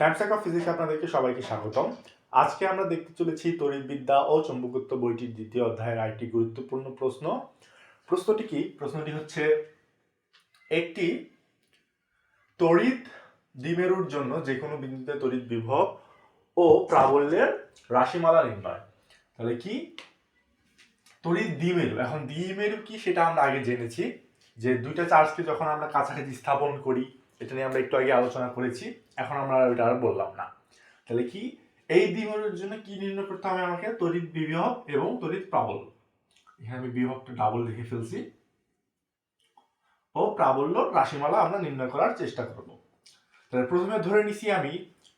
Times of physics আপনাদেরকে সবাইকে স্বাগতম। আজকে আমরা দেখতে চলেছি তড়িৎবিদ্যা ও চৌম্বকত্ব বইটির দ্বিতীয় অধ্যায়ের আরেকটি গুরুত্বপূর্ণ প্রশ্ন। প্রশ্নটি কি? প্রশ্নটি হচ্ছে, একটি তড়িৎ দ্বিমেরুর জন্য যে কোনো বিন্দুতে তড়িৎ বিভব ও প্রাবল্যের রাশিমালা নির্ণয়। তাহলে কি? তড়িৎ দ্বিমেরু। এখন দ্বিমেরু কি সেটা আমরা আগে জেনেছি, যে দুইটা চার্জকে যখন আমরা কাছাকাছি স্থাপন করি এটা নিয়ে আমরা একটু আগে আলোচনা করেছি, এখন আমরা ওইটা আর বললাম না। তাহলে কি? এই দ্বিমেরুর জন্য কি নির্ণয় করতে হবে আমাকে? তড়িৎ বিভব এবং তড়িৎ প্রাবল্য। এখানে আমি বিভবটা ডাবল লিখে ফেলছি। ও প্রাবল্য রাশিমালা আমরা নির্ণয় করার চেষ্টা করব। তাহলে প্রথমে ধরে নিছি আমি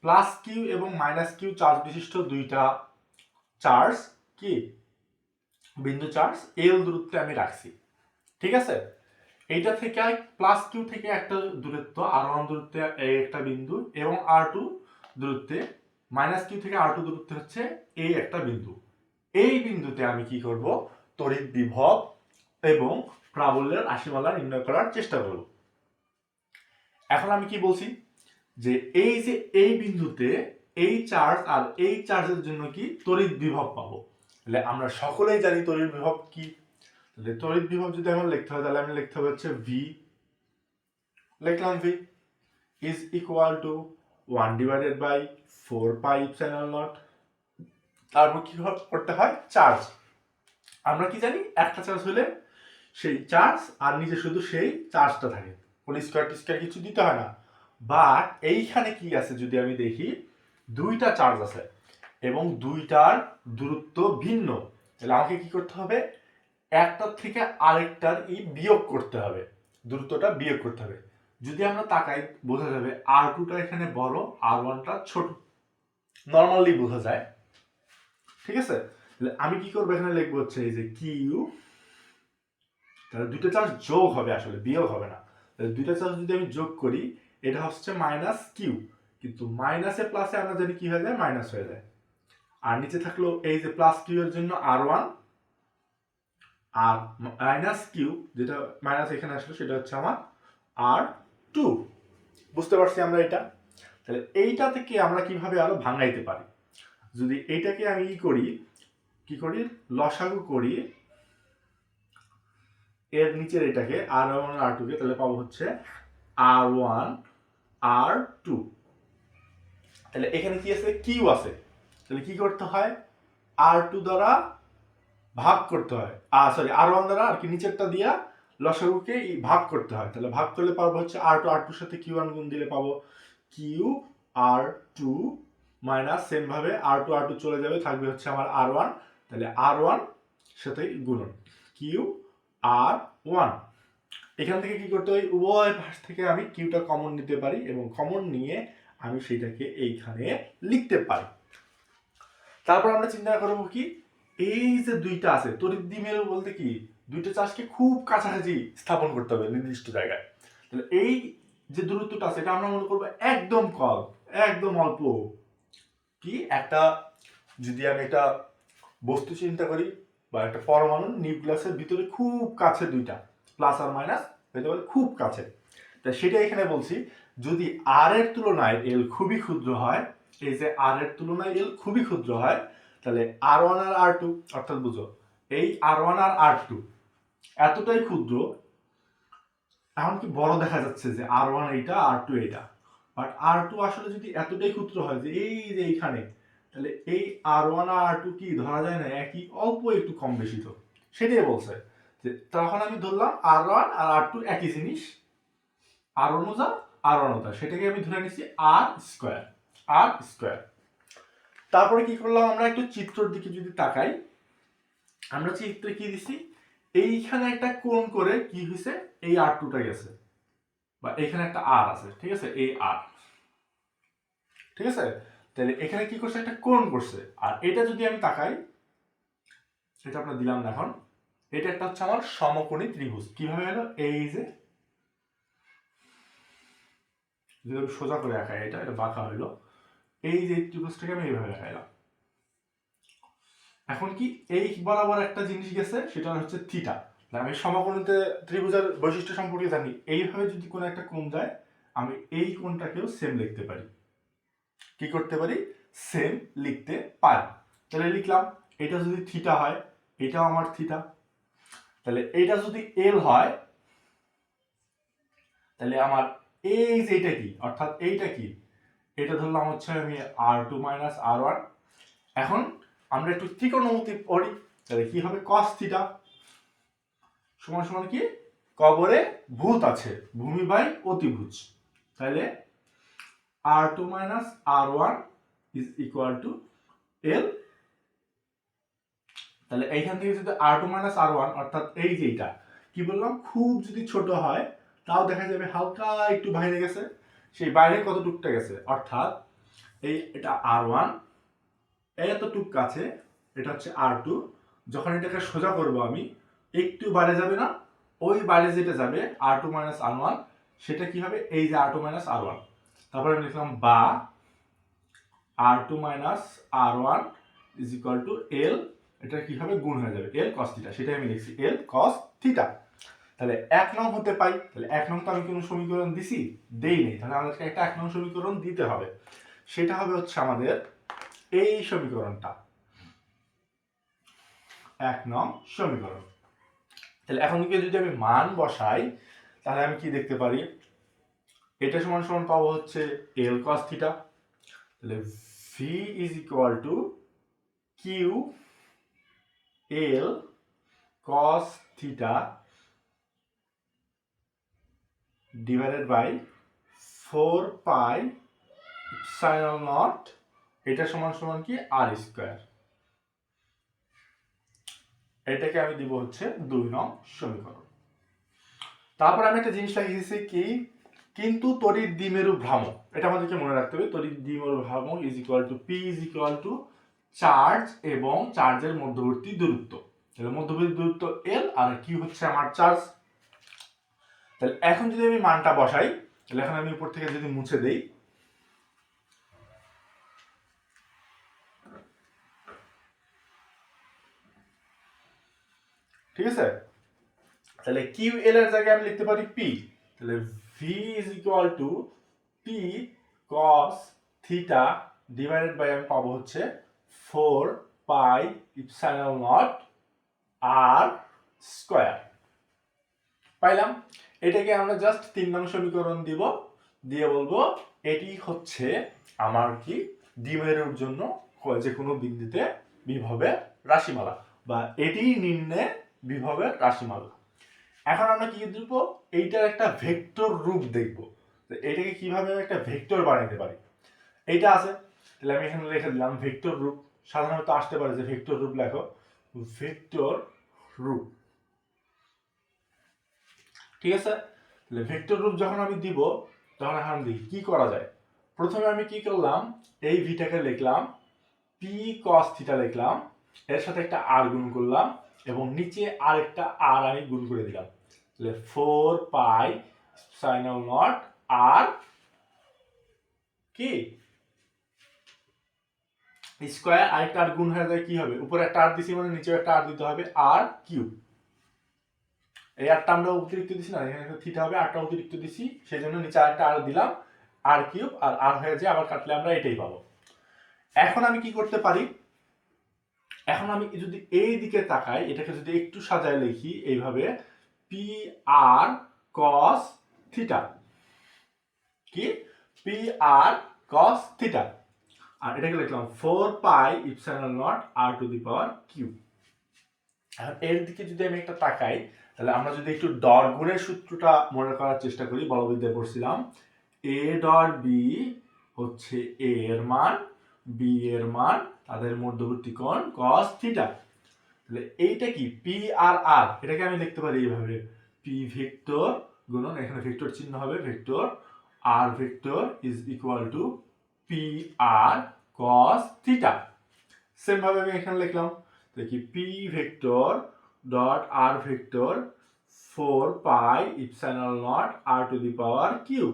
প্লাস কিউ এবং মাইনাস কিউ চার্জ বিশিষ্ট দুইটা চার্জ কি? বিন্দু চার্জ এল দূরত্বে আমি রাখছি। ঠিক আছে? এইটা থেকে প্লাস কিউ থেকে একটা দূরত্ব আর ওয়ান দূরত্বে একটা বিন্দু এবং আর টু দূরত্বে মাইনাস কিউ থেকে আর টু দূরত্বে হচ্ছে এই একটা বিন্দু। এই বিন্দুতে আমি কি করব? তড়িৎ বিভব এবং প্রাবল্যের রাশিমালা নির্ণয় করার চেষ্টা করব। এখন আমি কি বলছি? যে এই যে এই বিন্দুতে এই চার্জ আর এই চার্জের জন্য কি তড়িৎ বিভব পাবো? তাহলে আমরা সকলেই জানি তড়িৎ বিভব কি? তাহলে তড়িৎ বিভব যদি আমার লিখতে হয়, তাহলে আমি লিখতে হবে হচ্ছে ভি লিখলাম V is equal to one divided by four pi epsilon naught তারপর কি করতে হয়? চার্জ আমরা কি জানি? একটা চার্জ হলে সেই চার্জ আর নিচে শুধু সেই চার্জটা থাকে। কোনো স্কোয়ার টিস্কোয়ার কিছু দিতে হয় না। বাট এইখানে কি আছে যদি আমি দেখি? দুইটা চার্জ আছে এবং দুইটার দূরত্ব ভিন্ন। তাহলে আমাকে কি করতে হবে? একটার থেকে আরেকটার ই বিয়োগ করতে হবে। দূরত্বটা বিয়োগ করতে হবে। যদি আমরা তাকাই, বোঝা যাবে আর টুটা এখানে বড়, আর ওয়ানটা ছোট। নর্মালি বোঝা যায়। ঠিক আছে? আমি কি করব? এখানে লিখব হচ্ছে এই যে কিউ। তাহলে দুটো চার্জ যোগ হবে আসলে, বিয়োগ হবে না। দুইটা চার্জ যদি আমি যোগ করি, এটা হচ্ছে মাইনাস কিউ। কিন্তু মাইনাসে প্লাসে আমরা জানি কি হয়ে যায়? মাইনাস হয়ে যায়। আর নিচে থাকল এই যে প্লাস কিউ এর জন্য আর ওয়ান আর মাইনাস কিউ যেটা মাইনাস এখানে আসলো, সেটা হচ্ছে আমার আর টু বুঝতে পারছি আমরা এটা? তাহলে এইটা থেকে আমরা কীভাবে আরও ভাঙাইতে পারি? যদি এইটাকে আমি ই করি, কি করি? লসাগু করি, এর নিচের এটাকে আর ওয়ান আর টুকে তাহলে পাবো হচ্ছে আর ওয়ান আর টু তাহলে এখানে কি আছে? কিউ আছে। তাহলে কি করতে হয়? আর টু দ্বারা ভাগ করতে হয়। আর সরি আর ওয়ান দ্বারা আর কি নিচেরটা দিয়া লসাগুকে ভাগ করতে হয়। তাহলে ভাগ করলে পাবো হচ্ছে আর টু আর টুর সাথে কিউ ওয়ান গুণ দিলে পাবো Q R two minus same ভাবে আর টু আর টু চলে যাবে, থাকবে হচ্ছে আমার আর ওয়ান তাহলে আর ওয়ান সাথে গুণন। কিউ আর ওয়ান এখান থেকে কি করতে হয়? উভয় পাশ থেকে আমি কিউটা কমন নিতে পারি এবং কমন নিয়ে আমি সেটাকে এইখানে লিখতে পারি। তারপর আমরা চিন্তা করব কি? এই যে দুইটা আছে, তড়িৎ দ্বিমেরু বলতে কি? দুইটা চাষকে খুব কাছাকাছি স্থাপন করতে হবে নির্দিষ্ট জায়গায়। তাহলে এই যে দূরত্বটা আছে, এটা আমরা মনে করব একদম কম, একদম অল্প। কি? একটা, যদি আমি একটা বস্তু চিন্তা করি বা একটা পরমাণু নিউক্লিয়াসের ভিতরে খুব কাছে দুইটা, প্লাস আর মাইনাস হতে পারে খুব কাছে। তা সেটা এখানে বলছি, যদি আর এর তুলনায় এল খুবই ক্ষুদ্র হয়, এই যে আর এর তুলনায় এল খুবই ক্ষুদ্র হয় তাহলে আর ওয়ান আর আর টু অর্থাৎ বুঝো, এই আর ওয়ান আর আর টু এতটাই ক্ষুদ্র এমনকি বড় দেখা যাচ্ছে যে আর ওয়ান এইটা আর টু এইটা। বাট আর টু আসলে যদি এতটাই ক্ষুদ্র হয় যে এই যে এইখানে, তাহলে এই আর ওয়ান আর আর টু কি ধরা যায় না, একই, অল্প একটু কম বেশি তো। সেটাই বলছে যে তখন আমি ধরলাম আর ওয়ান আর আর টু একই জিনিস আর অনুজা আর অনুজা সেটাকে আমি ধরে নিচ্ছি আর স্কোয়ার আর স্কোয়ার তারপরে কি করলাম, আমরা একটু চিত্রের দিকে যদি তাকাই, আমরা চিত্রে কি দিছি? এইখানে একটা কোণ করে কি হয়েছে এই আর টুটা গেছে। বা এখানে একটা আর আছে, ঠিক আছে? এই আর। ঠিক আছে? তাহলে এখানে কি করছে? একটা কোণ করছে। আর এটা যদি আমি তাকাই সেটা আপনার দিলাম না এখন। এটা একটা হচ্ছে আমার সমকোণী ত্রিভুজ। কীভাবে হলো? এই যে, যদি সোজা করে আঁকাই এটা এটা বাঁকা হইল। এই যে ত্রিভুজটাকে আমি এইভাবে দেখাইলাম। এখন কি এই বরাবর একটা জিনিস গেছে, সেটা হচ্ছে থিটা। আমি সমকোণীতে ত্রিভুজের বৈশিষ্ট্য সম্পর্কে জানি, এইভাবে যদি কোনো একটা কোণ যায়, আমি এই কোণটাকেও সেম লিখতে পারি। কি করতে পারি? সেম লিখতে পারি। তাহলে লিখলাম, এটা যদি থিটা হয়, এটাও আমার থিটা। তাহলে এটা যদি এল হয়, তাহলে আমার এই যে এটা কি? অর্থাৎ এইটা কি? এটা ধরলাম হচ্ছে আমি R two minus R one এখন আমরা একটু ত্রিকোণমিতি পড়ি, তাহলে কি হবে? কস থিটা সমান সমান কি? কবরে ভূত আছে, ভূমি বাই অতিভুজ। তাহলে R two minus R one is equal to L তাহলে এইখান থেকে যদি R two minus R one অর্থাৎ এই যে এটা, কি বললাম? খুব যদি ছোট হয়, তাও দেখা যাবে হালকা একটু বাইরে গেছে। সেই বাইরে কত টুকটা গেছে? অর্থাৎ এই এটা আর ওয়ান এত টুক কাছে, এটা হচ্ছে আর টু যখন এটাকে সোজা করব আমি, একটু বাইরে যাবে না? ওই বাইরে যেটা যাবে R two minus R one সেটা কি হবে? এই যে R two minus R one তারপরে আমি লিখলাম বা R two minus R one is equal to L এটা কি হবে? গুণ হয়ে যাবে। এল কস থিটা সেটাই আমি লিখছি। এল কস থিটা তাহলে এক নং হতে পাই, তাহলে এক নং তো আমি কোনো সমীকরণ দিছি, দেই নেই। তাহলে আমাদেরকে একটা এক নং সমীকরণ দিতে হবে। সেটা হবে হচ্ছে আমাদের এই সমীকরণটা। এক নং সমীকরণ। তাহলে এখন থেকে যদি আমি মান বসাই, তাহলে আমি কি দেখতে পারি? এটা সমান সমান পাবো হচ্ছে এল কস থিটা তাহলে V is equal to Q L cos theta divided by four pi epsilon naught এটা সমান সমান কি? আর স্কোয়ার এটাকে আমি দিব হচ্ছে দুই নং সমীকরণ। তারপর আমি একটা জিনিস লাগিয়েছি কি? কিন্তু তড়িৎ দ্বিমেরু ভ্রামক। এটা আমাদেরকে মনে রাখতে হবে, তড়িৎ দ্বিমেরু ভ্রামক is equal to P is equal to charge এবং চার্জের মধ্যবর্তী দূরত্ব। তাহলে মধ্যবর্তী দূরত্ব এল আর কি হচ্ছে আমার চার্জ তাহলে এখন যদি আমি মানটা বসাই, তাহলে এখন আমি উপর থেকে যদি মুছে দেই, ঠিক আছে? তাহলে কিউ এল এর জায়গায় আমি লিখতে পারি পি তাহলে V is equal to P cos theta divided by আমি পাবো হচ্ছে four pi epsilon naught R square পাইলাম? এটাকে আমরা জাস্ট তিন নং সমীকরণ দিব। দিয়ে বলব, এটি হচ্ছে আমার কি দ্বিমেরুর জন্য যে কোনো বিন্দুতে বিভবের রাশিমালা বা এটি নিম্নে বিভবের রাশিমালা। এখন আমরা কি দেখব? এইটার একটা ভেক্টর রূপ দেখব। এটাকে কীভাবে একটা ভেক্টর বানাতে পারি? এইটা আছে। তাহলে আমি এখানে লিখে দিলাম ভেক্টর রূপ। সাধারণত আসতে পারে যে ভেক্টর রূপ লেখো। ভেক্টর রূপ। ঠিক আছে? তাহলে ভেক্টর রূপ যখন আমি দিব তখন এখন দেখি কি করা যায়। প্রথমে আমি কি করলাম? এই ভিটাকে লিখলাম পি কস থিটা লিখলাম, এর সাথে একটা আর গুণ করলাম, এবং নিচে আর একটা আর আমি গুণ করে দিলাম। তাহলে four pi epsilon of naught R কি? স্কোয়ার আরেকটা আর গুণ হয়ে যায় কি হবে? উপরে একটা আর দিছি মানে নিচে একটা আর দিতে হবে আর কিউব এই আটটা আমরা অতিরিক্ত দিছি না, এখানে থিটা হবে আটটা অতিরিক্ত দিছি সেই জন্য নিচে আরেকটা আর দিলাম আর কিউব আর আর হয়ে যায়, আবার কাটলে আমরা এটাই পাবো। এখন আমি কি করতে পারি? এখন আমি যদি এই দিকে তাকাই, এটাকে যদি একটু সাজায় লিখি, এইভাবে পি আর কস থিটা কি? পি আর কস থিটা আর এটাকে লিখলাম four pi epsilon naught R to the power Q এর দিকে যদি আমি একটা তাকাই, তাহলে আমরা যদি একটু ডট গুণের সূত্রটা মনে করার চেষ্টা করি বলবিদ্যায় পড়ছিলাম। এ ডট বি হচ্ছে এ এর মান বি এর মান, তাদের মধ্যবর্তী কোণ cos থিটা তাহলে এইটা কি? পি আর আর এটাকে আমি লিখতে পারি এইভাবে। পি ভেক্টর গুণন, এখানে ভেক্টর চিহ্ন হবে vector R vector is equal to P R cos theta same ভাবে আমি এখানে লিখলাম। দেখি P vector dot R vector four pi epsilon naught R to the power Q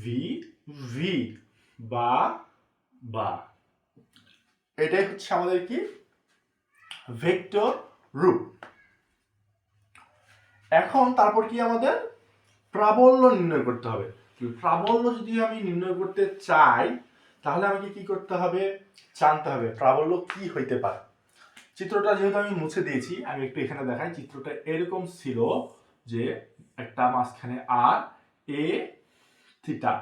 V V বা বা। এটাই হচ্ছে আমাদের কি? ভেক্টর রূপ এখন তারপর কি আমাদের? প্রাবল্য নির্ণয় করতে হবে। প্রাবল্য যদি আমি নির্ণয় করতে চাই তাহলে আমাকে কি করতে হবে? জানতে হবে। প্রাবল্য কি হইতে পারে? চিত্রটা যেহেতু আমি মুছে দিয়েছি, আমি একটু এখানে দেখাই। চিত্রটা এরকম ছিল যে একটা মাঝখানে আর এ থিটা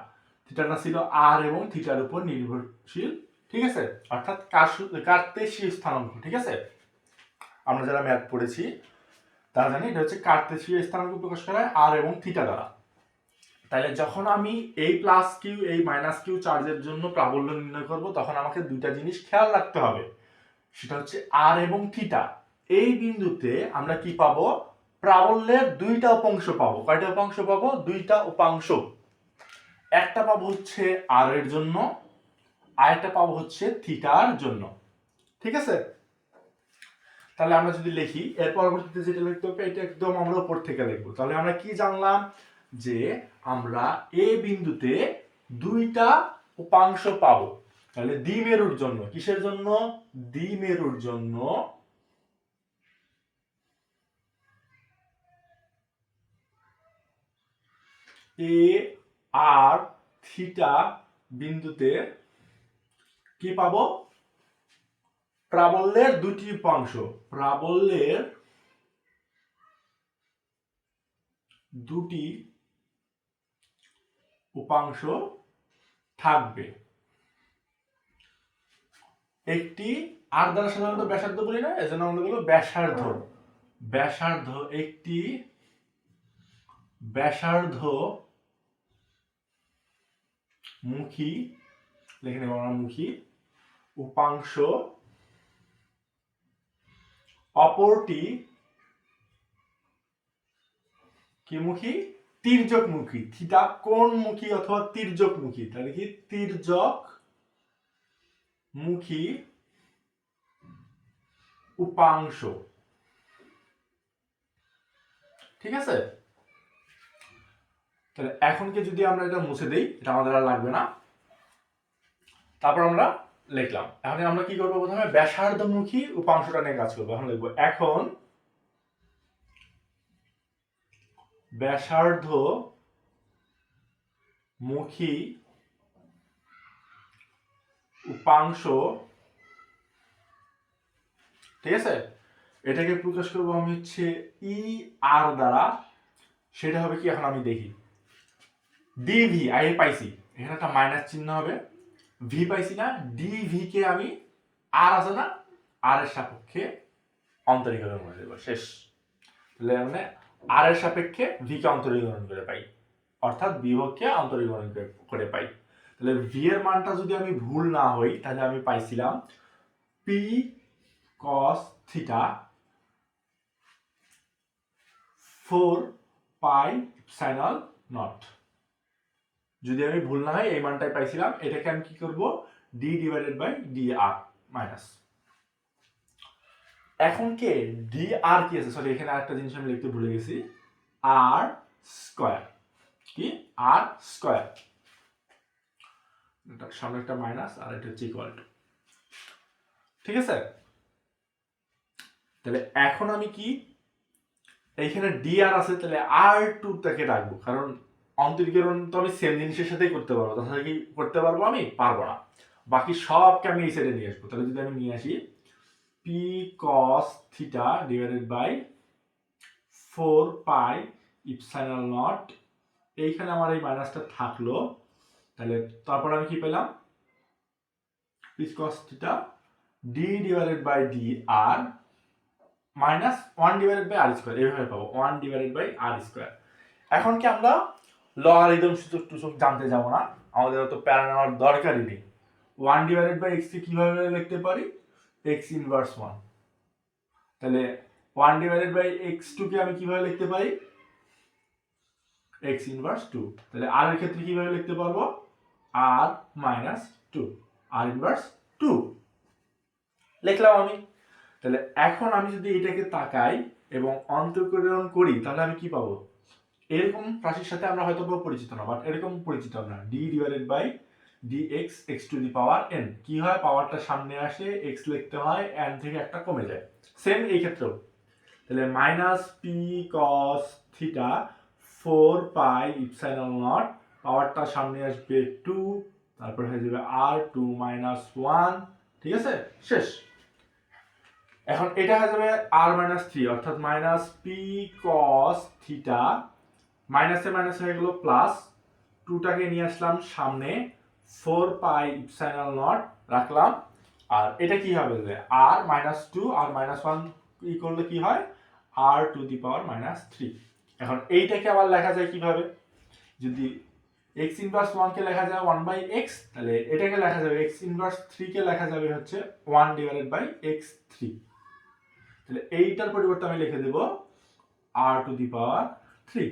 থিটাটা ছিল আর এবং থিটার উপর নির্ভরশীল, ঠিক আছে? অর্থাৎ কার্তেশীয় স্থানাঙ্ক, ঠিক আছে? আমরা যারা ম্যাথ পড়েছি, তারা জানি এটা হচ্ছে কার্তেশীয় স্থানাঙ্ক প্রকাশ করা হয় আর এবং থিটা দ্বারা। তাহলে যখন আমি এই প্লাস কিউ এই মাইনাস কিউ চার্জের জন্য প্রাবল্য নির্ণয় করব, তখন আমাকে দুইটা জিনিস খেয়াল রাখতে হবে। সেটা হচ্ছে আর এবং থিটা এই বিন্দুতে আমরা কি পাবো? প্রাবল্যের দুইটা উপাংশ পাবো। কয়টা উপাংশ পাবো? দুইটা উপাংশ। একটা পাবো হচ্ছে আর এর জন্য, আরেকটা পাবো হচ্ছে থিটার জন্য। ঠিক আছে? তাহলে আমরা যদি লিখি, এর পরবর্তীতে যেটা লিখতে হবে, এটা একদম আমরা উপর থেকে লিখব। তাহলে আমরা কি জানলাম? যে আমরা এ বিন্দুতে দুইটা উপাংশ পাবো। তাহলে দ্বিমেরুর জন্য, কিসের জন্য? দ্বিমেরুর জন্য এ আর থিটা বিন্দুতে কি পাবো? প্রাবল্যের দুটি উপাংশ। প্রাবল্যের দুটি উপাংশ থাকবে। একটি আর দ্বারা সাধারণত ব্যাসার্ধ বলি না এজন্য আমরা বলব ব্যাসার্ধ। ব্যাসার্ধ একটি ব্যাসার্ধ মুখী লিখে নেব আমরা মুখী উপাংশ অপরটি কি মুখী? তির্যক মুখী থিটা কোন মুখী অথবা তির্যক মুখী তাহলে কি তির্যক মুখী উপাংশ। ঠিক আছে? তাহলে এখনকে যদি আমরা এটা মুছে দিই, এটা আমাদের আর লাগবে না। তারপর আমরা লিখলাম। এখন আমরা কি করব প্রথমে? ব্যাসার্ধমুখী উপাংশটা নিয়ে কাজ করব। এখন লিখব, এখন ব্যাসার্ধ মুখী উপাংশ। ঠিক আছে? এটাকে প্রকাশ করব আমি হচ্ছে ই আর দ্বারা। সেটা হবে কি? এখন আমি দেখি। ডিভি আগে পাইছি। এখানে একটা মাইনাস চিহ্ন হবে। ভি পাইছি না। ডিভি কে আমি আর আছে না? আর এর সাপেক্ষে অন্তরীকরণ করে দেবো। শেষ। তাহলে মানে আর এর সাপেক্ষে ভি কে অন্তরীকরণ করে পাই। অর্থাৎ বিভবকে অন্তরীকরণ করে- করে পাই। তাহলে ভি এর মানটা যদি আমি ভুল না হই, তাহলে আমি পাইছিলাম P cos theta four pi সাইনাল naught যদি আমি ভুল না হয় এই মানটাই পাইছিলাম। এটাকে আমি কি করব? D divided by D R minus এখন কে? ডি আর কি আছে? সরি এখানে আরেকটা জিনিস আমি লিখতে ভুলে গেছি। আর স্কয়ার কি? আর স্কয়ার সামনে একটা মাইনাস আর এটা হচ্ছে ইকুয়াল টু ঠিক আছে? তাহলে এখন আমি কি? এইখানে ডি আর আছে, তাহলে আর টু টাকে রাখব। কারণ অন্তরীকরণ তো আমি সেম জিনিসের সাথেই করতে পারব। তাছাড়া কি করতে পারব আমি? পারব না। বাকি সবকে আমি এই সাইডে নিয়ে আসব। তাহলে যদি আমি নিয়ে আসি P cos theta divided by four pi epsilon naught এইখানে আমার এই মাইনাসটা থাকল। তাহলে তারপর আমি কি পেলাম? Cos theta d divided by d r minus one divided by r square এইভাবে পাবো। One divided by r square এখন কি আমরা লগারিদম সূচক টুচক জানতে যাব না? আমাদের অত প্যারা নেওয়ার দরকারই নেই। ওয়ান ডিভাইডেড বাই এক্স কে কীভাবে লিখতে পারি? এক্স ইনভার্স ওয়ান তাহলে one divided by x two কে আমি কীভাবে লিখতে পারি? এক্স ইনভার্স টু তাহলে আর এর ক্ষেত্রে কীভাবে লিখতে পারব? R minus two r inverse two লিখলাম আমি। তাহলে এখন আমি যদি এটাকে তাকাই এবং অন্তর্করণ করি, তাহলে আমি কি পাবো? এরকম রাশির সাথে আমরা হয়তো পরিচিত না বাট এরকম পরিচিত আমরা d divided by d x x to the power n কি হয়? পাওয়ারটা সামনে আসে এক্স লিখতে হয় এন থেকে একটা কমে যায়। সেম এই ক্ষেত্রেও। তাহলে minus p cos theta four pi epsilon naught পাওয়ারটা সামনে আসবে টু তারপর হয়ে যাবে আর টু মাইনাস ওয়ান ঠিক আছে? শেষ। এখন এটা হয়ে যাবে আর মাইনাস থ্রি অর্থাৎ মাইনাস পি কস থিটা মাইনাসে মাইনাস হয়ে গেল প্লাস টুটাকে নিয়ে আসলাম সামনে। ফোর পাই ইপসাইনাল নট রাখলাম। আর এটা কি হবে r minus two r minus one ই করলে কি হয়? R to the power minus three এখন এইটাকে আবার লেখা যায় কীভাবে? যদি এক্স ইনভার্স ওয়ানকে লেখা যায় ওয়ান বাই এক্স তাহলে এটাকে লেখা যাবে এক্স ইনভার্স থ্রিকে লেখা যাবে হচ্ছে one divided by x three তাহলে এইটার পরিবর্তে আমি লিখে দেব আর টু দি পাওয়ার থ্রি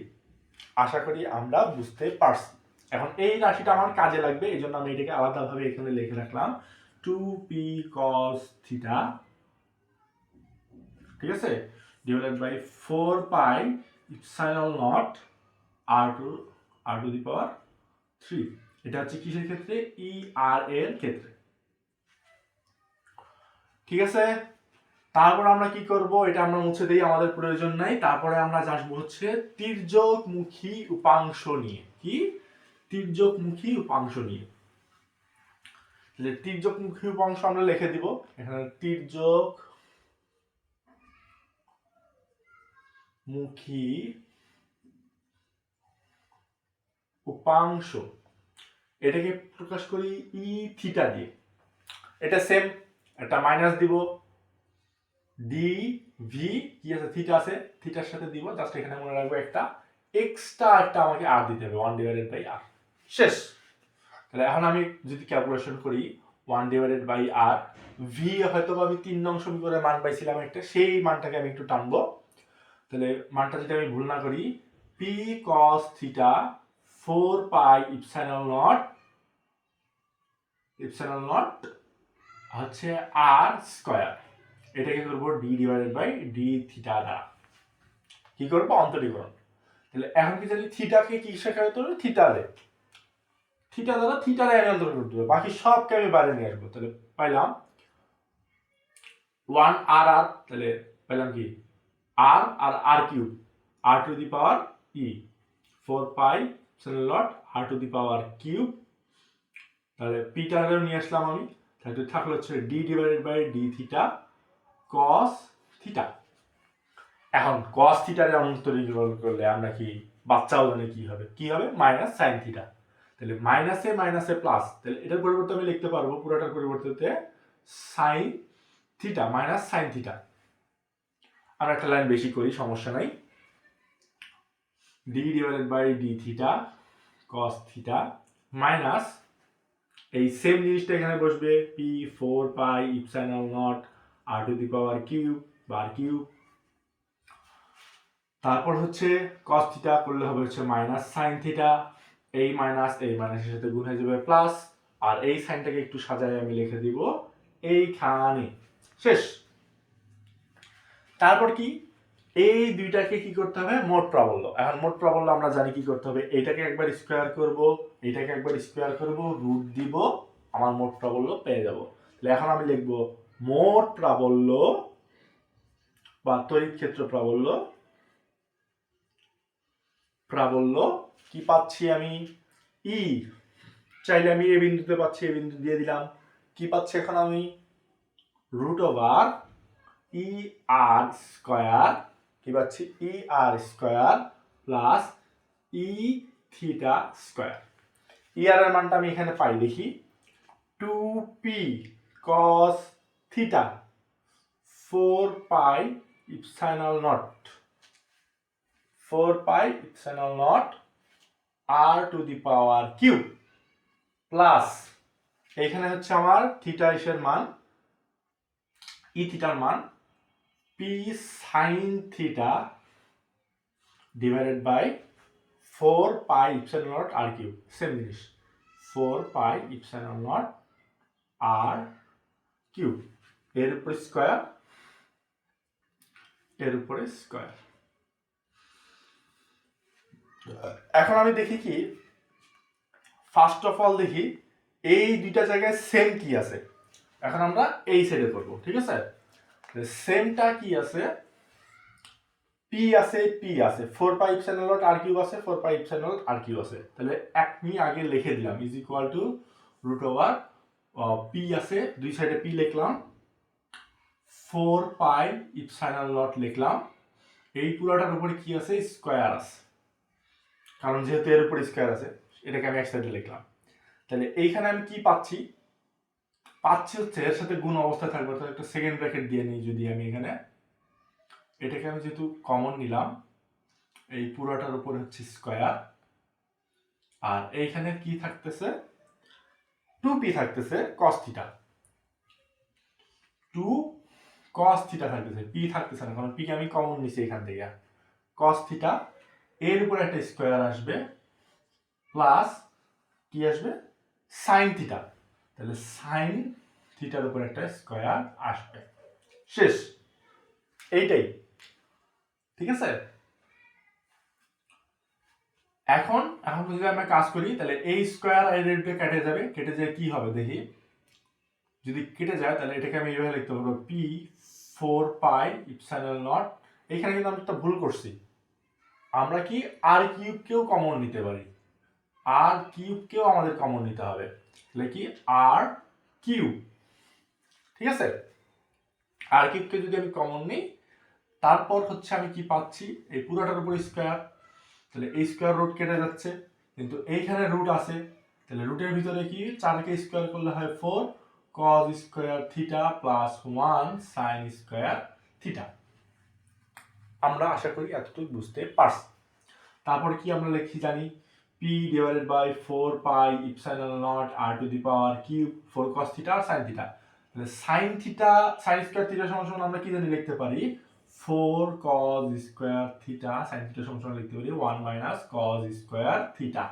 আশা করি আমরা বুঝতে পারছি। এখন এই রাশিটা আমার কাজে লাগবে, এই জন্য আমি এটাকে আলাদাভাবে এখানে লিখে রাখলাম। টু পি কস থিটা ঠিক আছে? Divided by four pi epsilon naught r to r to the power three এটা হচ্ছে কিসের ক্ষেত্রে? ই আর এর ক্ষেত্রে। ঠিক আছে? তারপর আমরা কি করব? এটা আমরা মুছে দিই, আমাদের প্রয়োজন নাই। তারপরে আমরা আসব হচ্ছে তির্যকমুখী উপাংশ নিয়ে। কি? তির্যকমুখী উপাংশ নিয়ে। তাহলে তির্যকমুখী উপাংশ আমরা লিখে দিব। এখানে তির্যক মুখী উপাংশ। এটাকে প্রকাশ করি ই থিটা দিয়ে। এটা সেম একটা মাইনাস দিব। ডি ভি কি আছে? থিটা আছে। থিটার সাথে দিব। জাস্ট এখানে মনে রাখব একটা এক্সট্রা একটা আমাকে আর দিতে হবে। ওয়ান ডিভাইডেড বাই আর শেষ। তাহলে এখন আমি যদি ক্যালকুলেশন করি one divided by r v হয়তো আমি তিন নং সমীকরণে মান পাইছিলাম একটা, সেই মানটাকে আমি একটু টানবো। তাহলে মানটা যদি আমি ভুল না করি p cos theta four pi epsilon naught epsilon naught হচ্ছে আর স্কোয়ার এটাকে করব? D divided by d theta দ্বারা। কি করব? অন্তরীকরণ। তাহলে এখন কি জানি থিটাকে কি শেখা হতো থিটা রে থিটা দ্বারা থিটার অন্তর করতে হবে। বাকি সবকে আমি বাইরে নিয়ে আসব। তাহলে পাইলাম ওয়ান আর আর তাহলে পাইলাম কি? R r r cube r to the power e four pi naught r to the power cube তাহলে পিটারেও নিয়ে আসলাম আমি। তাহলে থাকল হচ্ছে d divided by d theta cos theta এখন কস থিটারে অন্তরীকরণ করলে আমরা কি, বাচ্চা ওজনে কি হবে? কি হবে? মাইনাস সাইন থিটা তাহলে মাইনাসে মাইনাসে প্লাস তাহলে এটার পরিবর্তে আমি লিখতে পারব পুরোটার পরিবর্তে sine theta minus sine theta আমরা একটা লাইন বেশি করি, সমস্যা নাই। D divided by d theta cos theta minus এই সেম জিনিসটা এখানে বসবে p four pi epsilon naught r to the power cube bar cube তারপর হচ্ছে কস থিটা করলে হবে হচ্ছে মাইনাস সাইন থিটা এই মাইনাস এই মাইনাসের সাথে গুণ হয়ে যাবে প্লাস আর এই সাইনটাকে একটু সাজায় আমি লিখে দিব এইখানে। শেষ। তারপর কি? এই দুইটাকে কি করতে হবে? মোট প্রাবল্য। এখন মোট প্রাবল্য আমরা জানি কি করতে হবে। এটাকে একবার স্কোয়ার করব, এটাকে একবার স্কোয়ার করব রুট দিব, আমার মোট প্রাবল্য পেয়ে যাব। তাহলে এখন আমি লিখব মোট প্রাবল্য বা তড়িৎ ক্ষেত্র প্রাবল্য প্রাবল্য, কি পাচ্ছি আমি? ই চাইলে আমি এ বিন্দুতে পাচ্ছি, এ বিন্দু দিয়ে দিলাম। কি পাচ্ছি এখন আমি? Root over e r square কি পাচ্ছি? E r square plus e theta square e r এর মানটা আমি এখানে পাই, দেখি। Two p cos theta four pi epsilon naught four pi epsilon naught r to the power cube plus এখানে হচ্ছে আমার থিটা ইসের মান, ই থিটার মান, p sine theta divided by four pi epsilon naught r cube same জিনিস। Four pi epsilon naught r cube এর উপরে স্কোয়ার, এর উপরে স্কোয়ার। এখন আমি দেখি কি? ফার্স্ট অফ অল দেখি, এই দুইটা জায়গায় সেম কি আছে? এখন আমরা এই সাইডে করব, ঠিক আছে? সেমটা কি আছে? পি আছে পি আছে। Four pi epsilon naught r cube আছে four pi epsilon r cube আছে। তাহলে এক মি আগে লিখে দিলাম is equal to root over p আছে, দুই সাইডে পি লিখলাম ফোর পাই ইপসাইনাল নট লিখলাম। এই পুরোটার উপরে কি আছে? স্কোয়ার আছে। কারণ যেহেতু এর উপর স্কোয়ার আছে, এটাকে আমি এক সাইডে লিখলাম। তাহলে এইখানে আমি কি পাচ্ছি? পাচ্ছি হচ্ছে এর সাথে গুণ অবস্থায় থাকবে, অর্থাৎ একটা সেকেন্ড ব্র্যাকেট দিয়ে নিই যদি আমি এখানে। এটাকে আমি যেহেতু কমন নিলাম, এই পুরোটার উপরে হচ্ছে স্কোয়ার আর এইখানে কি থাকতেছে? টু পি থাকতেছে cos theta two cos theta থাকতেছে পি থাকতেছে না, কারণ পিকে আমি কমন নিছি এখান থেকে। কস থিটা এর উপরে একটা স্কোয়ার আসবে, প্লাস কি আসবে? Sign theta. তাহলে সাইন থিটার উপর একটা স্কোয়ার আসবে। শেষ। এইটাই। ঠিক আছে? এখন এখন যদি আমরা কাজ করি, তাহলে এই স্কোয়ার এই রেডটা কেটে যাবে। কেটে যায় কি হবে দেখি? যদি কেটে যায়, তাহলে এটাকে আমি এইভাবে লিখতে পারব p four pi epsilon naught এখানে কিন্তু আমরা একটা ভুল করছি। আমরা কি আর কিউবকেও কমন নিতে পারি? আর কিউবকেও আমাদের কমন নিতে হবে। তাহলে কি আর কিউব ঠিক আছে? আর কিউবকে যদি আমি কমন নিই, তারপর হচ্ছে আমি কি পাচ্ছি? এই পুরোটার উপর স্কোয়ার তাহলে এই স্কোয়ার রুট কেটে যাচ্ছে। কিন্তু এইখানে রুট আছে। তাহলে রুটের ভিতরে কি? চারকে স্কোয়ার করলে হয় four cos square theta plus one sine square theta আমরা আশা করি এতটুকু বুঝতে পারছি। তারপর কি আমরা লিখি জানি? P divided by four pi epsilon naught r to the power cube four cos theta r sine theta তাহলে sine theta sine square theta সমান সমান আমরা কি জানি লিখতে পারি? Four cos square theta sine theta সমান সমান লিখতে পারি one minus cos square theta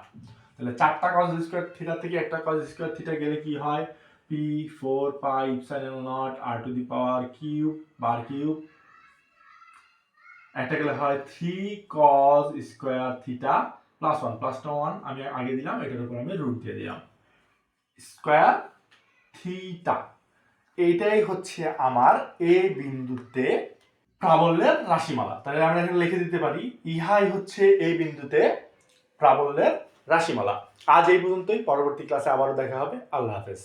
তাহলে চারটা কজ স্কোয়ার থিটা থেকে একটা কজ স্কোয়ার থিটা গেলে কি হয়? P four pi epsilon naught r to the power cube bar cube একটা গেলে হয় three cos square theta plus one প্লাসটা ওয়ান আমি আগে দিলাম, এটার উপর আমি রুট দিয়ে দিলাম। স্কোয়ার থিটা এইটাই হচ্ছে আমার এ বিন্দুতে প্রাবল্যের রাশিমালা। তাহলে আমরা এখানে লিখে দিতে পারি, ইহাই হচ্ছে এই বিন্দুতে প্রাবল্যের রাশিমালা। আজ এই পর্যন্তই, পরবর্তী ক্লাসে আবারও দেখা হবে। আল্লাহ হাফেজ।